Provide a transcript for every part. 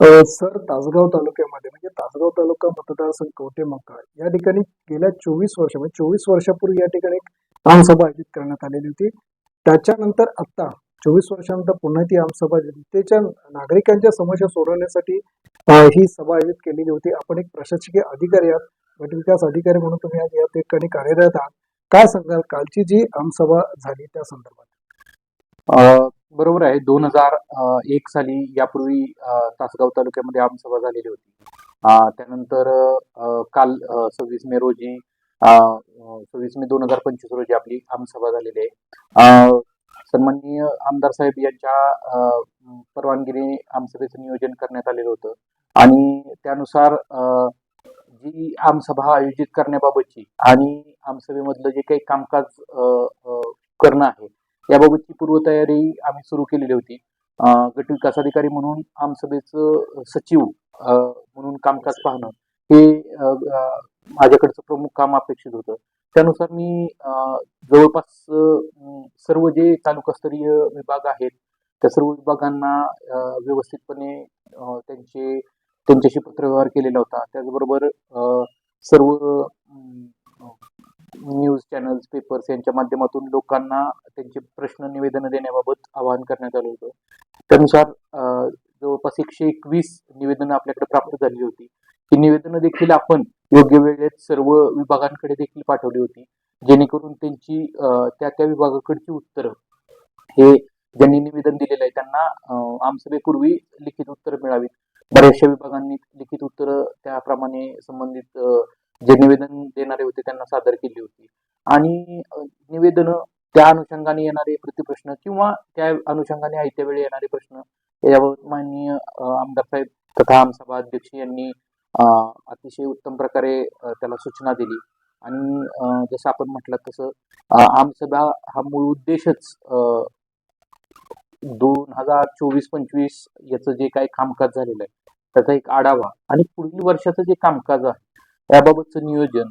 Sir Tasgaon तालुक्यामध्ये म्हणजे तासगाव तालुका मतदारसंघ कवटे मका या ठिकाणी गेल्या चोवीस वर्ष म्हणजे चोवीस वर्षापूर्वी या ठिकाणी एक आमसभा आयोजित करण्यात आलेली होती. त्याच्यानंतर आता चोवीस वर्षानंतर पुन्हा ती आमसभा जनतेच्या नागरिकांच्या समस्या सोडवण्यासाठी ही सभा आयोजित केलेली होती. आपण एक प्रशासकीय अधिकारी आहात गट विकास अधिकारी म्हणून तुम्ही आज या ठिकाणी कार्यरत आहात. काय सांगाल? कालची जी आमसभा झाली त्या संदर्भात? बरोबर आहे. दोन हजार एक साली यापूर्वी तासगाव तालुक्यामध्ये आमसभा झालेली होती. त्यानंतर काल सव्वीस मे रोजी सव्वीस मे दोन हजार पंचवीस रोजी आपली आमसभा झालेली आहे. सन्माननीय आमदार साहेब यांच्या परवानगीने आमसभेचं नियोजन करण्यात आलेलं होतं. आणि त्यानुसार जी आमसभा आयोजित करण्याबाबतची आणि आमसभेमधलं जे काही कामकाज करणं आहे याबाबतची पूर्वतयारी आम्ही सुरू केलेली होती. गट विकास अधिकारी म्हणून आमसभेचं सचिव म्हणून कामकाज पाहणं हे माझ्याकडचं प्रमुख काम अपेक्षित होतं. त्यानुसार मी जवळपास सर्व जे तालुकास्तरीय विभाग आहेत त्या सर्व विभागांना व्यवस्थितपणे त्यांचे त्यांच्याशी पत्रव्यवहार केलेला होता. त्याचबरोबर सर्व न्यूज चॅनल्स पेपर्स यांच्या माध्यमातून लोकांना त्यांचे प्रश्न निवेदन देण्याबाबत आवाहन करण्यात आलं होतं. त्यानुसार जवळपास एकशे एकवीस निवेदनं आपल्याकडे प्राप्त झालेली होती. ही निवेदनं देखील आपण योग्य वेळेत सर्व विभागांकडे देखील पाठवली होती. जेणेकरून त्यांची त्या त्या विभागाकडची उत्तरं हे ज्यांनी निवेदन दिलेलं आहे त्यांना आमसभेपूर्वी लिखित उत्तरं मिळावीत. बऱ्याचशा विभागांनी लिखित उत्तरं त्याप्रमाणे संबंधित जे निवेदन देणारे होते त्यांना सादर केली होती. आणि निवेदन त्या अनुषंगाने येणारे प्रतिप्रश्न किंवा त्या अनुषंगाने आयत्या वेळी येणारे प्रश्न याबाबत माननीय आमदार साहेब तथा आमसभा अध्यक्ष यांनी अतिशय उत्तम प्रकारे त्याला सूचना दिली. आणि जसं आपण म्हटलं तसं आमसभा हा मूळ उद्देशच दोन हजार चोवीस पंचवीस याचं जे काही कामकाज झालेलं आहे त्याचा एक आढावा. आणि पुढील वर्षाचं जे कामकाज आहे याबाबतचं नियोजन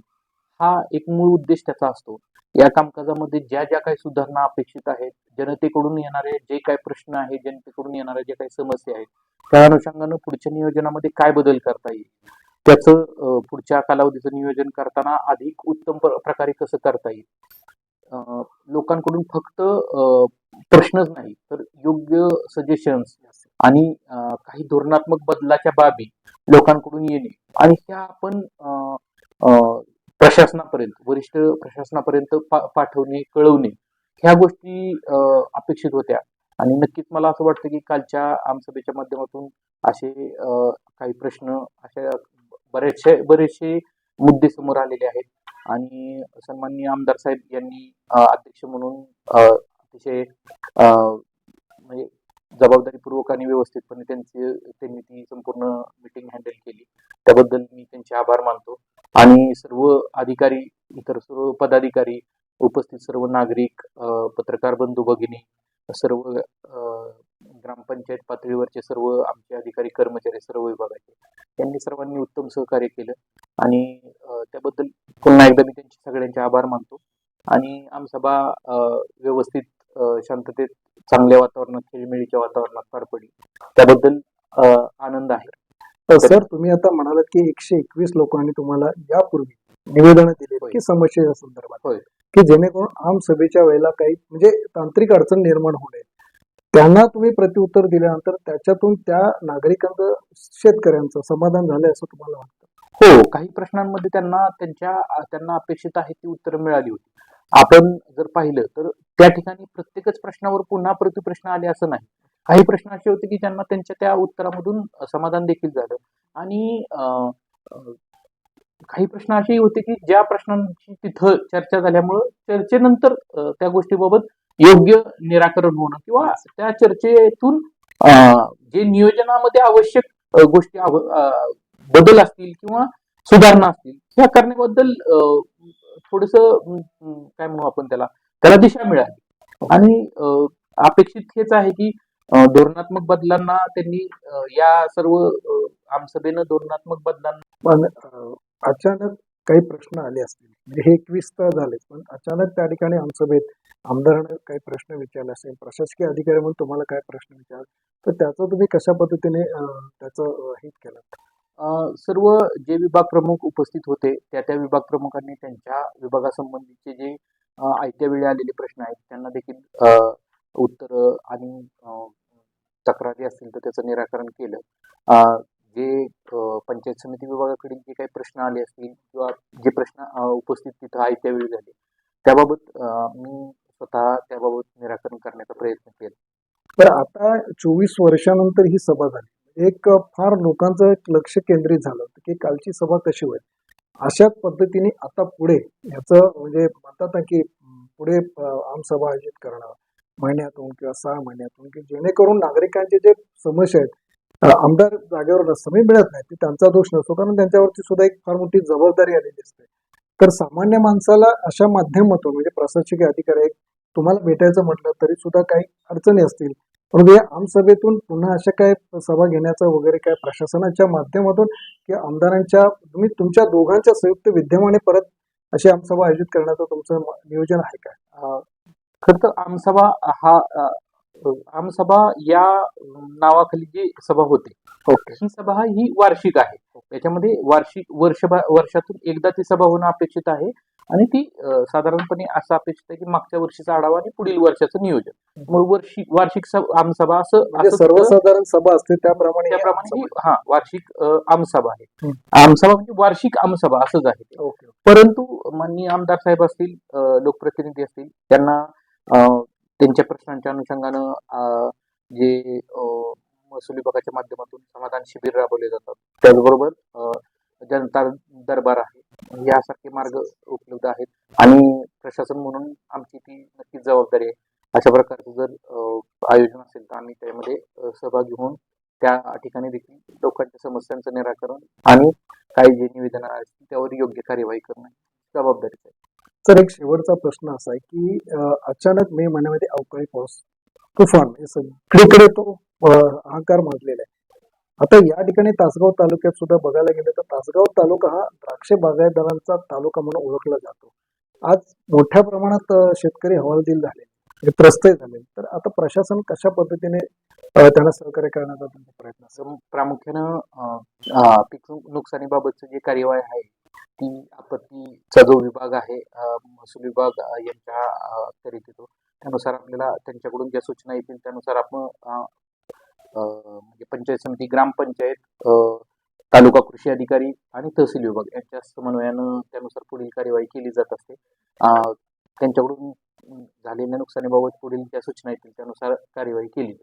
हा एक मूळ उद्देश त्याचा असतो. या कामकाजामध्ये ज्या ज्या काही सुधारणा अपेक्षित आहेत जनतेकडून येणारे जे काही प्रश्न आहेत जनतेकडून येणाऱ्या ज्या काही समस्या आहेत त्या अनुषंगानं पुढच्या नियोजनामध्ये काय बदल करता येईल? त्याचं पुढच्या कालावधीचं नियोजन करताना अधिक उत्तम प्र- प्रकारे कसं करता येईल? लोकांकडून फक्त प्रश्नच नाही तर योग्य सजेशन्स आणि काही धोरणात्मक बदलाच्या बाबी लोकांकडून येणे आणि त्या आपण प्रशासनापर्यंत वरिष्ठ प्रशासनापर्यंत पा- पाठवणे कळवणे ह्या गोष्टी अपेक्षित होत्या. आणि नक्कीच मला असं वाटतं की कालच्या आमसभेच्या माध्यमातून असे काही प्रश्न अशा बरेचसे बरेचसे मुद्दे समोर आलेले आहेत. आणि सन्माननीय आमदार साहेब यांनी अध्यक्ष म्हणून अतिशय म्हणजे जबाबदारीपूर्वक आणि व्यवस्थितपणे त्यांचे त्यांनी ती संपूर्ण मिटिंग हँडल केली. त्याबद्दल मी त्यांचे आभार मानतो. आणि सर्व अधिकारी इतर सर्व पदाधिकारी उपस्थित सर्व नागरिक पत्रकार बंधू भगिनी सर्व ग्रामपंचायत पातळीवरचे सर्व आमचे अधिकारी कर्मचारी सर्व विभागाचे त्यांनी सर्वांनी उत्तम सहकार्य केलं. आणि त्याबद्दल पुन्हा एकदा मी त्यांचे सगळ्यांचे आभार मानतो. आणि आमसभा व्यवस्थित शांततेत चांगल्या वातावरणात खेळमेळीच्या वातावरणात पार पडली. त्याबद्दल आनंद आहे. तर सर तुम्ही आता म्हणालात की एकशे एकवीस लोकांनी तुम्हाला यापूर्वी निवेदनं दिली. की समस्येच्या संदर्भात. की जेणेकरून आम सभेच्या वेळेला काही म्हणजे तांत्रिक अडचण निर्माण नये. त्यांना तुम्ही प्रत्युत्तर दिल्यानंतर त्याच्यातून त्या नागरिकांचं शेतकऱ्यांचं समाधान झालंय असं तुम्हाला वाटतं? हो काही प्रश्नांमध्ये त्यांना त्यांच्या त्यांना अपेक्षित आहे ती उत्तरं मिळाली होती. आपण जर पाहिलं तर त्या ठिकाणी प्रत्येकच प्रश्नावर पुन्हा प्रतिप्रश्न आले असं नाही. काही प्रश्न असे होते की ज्यांना त्यांच्या त्या उत्तरामधून समाधान देखील झालं. आणि काही प्रश्न असेही होते की ज्या प्रश्नांची तिथं चर्चा झाल्यामुळं चर्चेनंतर त्या गोष्टीबाबत योग्य निराकरण होणं किंवा त्या चर्चेतून अं, जे नियोजनामध्ये आवश्यक गोष्टी बदल असतील किंवा सुधारणा असतील ह्या करण्याबद्दल थोडस काय म्हणू आपण त्याला त्याला दिशा मिळाली. आणि अं, अपेक्षित हेच आहे की धोरणात्मक बदलांना त्यांनी या सर्व आमसभेनं धोरणात्मक बदलांना अचानक काही प्रश्न आले असतील. म्हणजे हे एकवीस तर झालेच पण अचानक त्या ठिकाणी आमसभेत आमदारांना काही प्रश्न विचारले असेल प्रशासकीय अधिकारी म्हणून तुम्हाला काय प्रश्न विचार तर त्याचं तुम्ही कशा पद्धतीने त्याचं हित केलं? सर्व जे विभाग प्रमुख उपस्थित होते त्या त्या विभाग प्रमुखांनी त्यांच्या विभागासंबंधीचे जे आयत्या वेळी आलेले प्रश्न आहेत त्यांना देखील उत्तर आणि तक्रारी असतील तर त्याचं निराकरण केलं. जे पंचायत समिती विभागाकडील जे काही प्रश्न आले असतील किंवा जे प्रश्न उपस्थित तिथं आयत्या वेळी झाले त्याबाबत मी स्वतः त्याबाबत निराकरण करण्याचा प्रयत्न केला. तर आता चोवीस वर्षानंतर ही सभा झाली. एक फार लोकांचं एक लक्ष केंद्रित झालं होतं की कालची सभा कशी होईल. अशाच पद्धतीने आता पुढे याचं म्हणजे म्हणतात ना की पुढे आमसभा आयोजित करणं महिन्यातून किंवा सहा महिन्यातून की जेणेकरून नागरिकांचे जे समस्या आहेत आमदार जागेवर समय मिळत नाही ते त्यांचा दोष नसतो. कारण त्यांच्यावरती सुद्धा एक फार मोठी जबाबदारी आलेली असते. तर सामान्य माणसाला अशा माध्यमातून म्हणजे प्रशासकीय अधिकारी तुम्हाला भेटायचं म्हटलं तरी सुद्धा काही अडचणी असतील. परंतु या आमसभेतून पुन्हा अशा काय सभा घेण्याचं वगैरे काय प्रशासनाच्या माध्यमातून किंवा आमदारांच्या तुम्ही तुमच्या दोघांच्या संयुक्त विद्यमाने परत अशी आमसभा आयोजित करण्याचं तुमचं नियोजन आहे का अ, खरं तर आमसभा हा आमसभा या नावाखाली जी सभा होते ओके. ही सभा ही वार्षिक आहे. त्याच्यामध्ये वार्षिक वर्ष वर्षातून एकदा ती सभा होणं अपेक्षित आहे. आणि ती साधारणपणे असं अपेक्षित आहे की मागच्या वर्षीचा आढावा आणि पुढील वर्षाचं नियोजन. मग वर्षिक वार्षिक सभ- आमसभा असं म्हणजे सर्वसाधारण सभा असते त्याप्रमाणे त्याप्रमाणे ही वार्षिक आमसभा आहे. आमसभा म्हणजे वार्षिक आमसभा असंच आहे. परंतु माननीय आमदार साहेब असतील लोकप्रतिनिधी असतील त्यांना त्यांच्या प्रश्नांच्या अनुषंगानं जे महसूल विभागाच्या माध्यमातून समाधान शिबिर राबवले जातात. त्याचबरोबर जनता दरबार आहे. म्हणजे यासारखे मार्ग उपलब्ध आहेत. आणि प्रशासन म्हणून आमची ती नक्कीच जबाबदारी आहे. अशा प्रकारचं जर आयोजन असेल तर आम्ही त्यामध्ये सहभागी होऊन त्या ठिकाणी देखील लोकांच्या समस्यांचं निराकरण आणि काही जे निवेदन असतील त्यावर योग्य कार्यवाही करणं जबाबदारीच आहे. सर एक शेवटचा प्रश्न असा आहे की अचानक मे महिन्यामध्ये अवकाळी पाऊस तुफान सगळीकडे तो हाकार माजलेला आहे. आता या ठिकाणी तासगाव तालुक्यात सुद्धा बघायला गेलं तर तासगाव तालुका हा द्राक्ष बागायतदारांचा तालुका म्हणून ओळखला जातो. आज मोठ्या प्रमाणात शेतकरी हवालदिल झाले म्हणजे त्रस्त झाले. तर आता प्रशासन कशा पद्धतीने त्यांना सहकार्य करण्याचा त्यांचा प्रयत्न असेल? प्रामुख्यानं पीक नुकसानीबाबतचं जे कार्यवाही आहे ती आपत्तीचा जो विभाग आहे महसूल विभाग यांच्या करीत येतो त्यानुसार आपल्याला त्यांच्याकडून ज्या सूचना येतील त्यानुसार आपण म्हणजे पंचायत समिती ग्रामपंचायत तालुका कृषी अधिकारी आणि तहसील विभाग यांच्या समन्वयानं त्यानुसार पुढील कार्यवाही केली जात असते. त्यांच्याकडून झालेल्या नुकसानीबाबत पुढील त्या सूचना येतील त्यानुसार कार्यवाही केली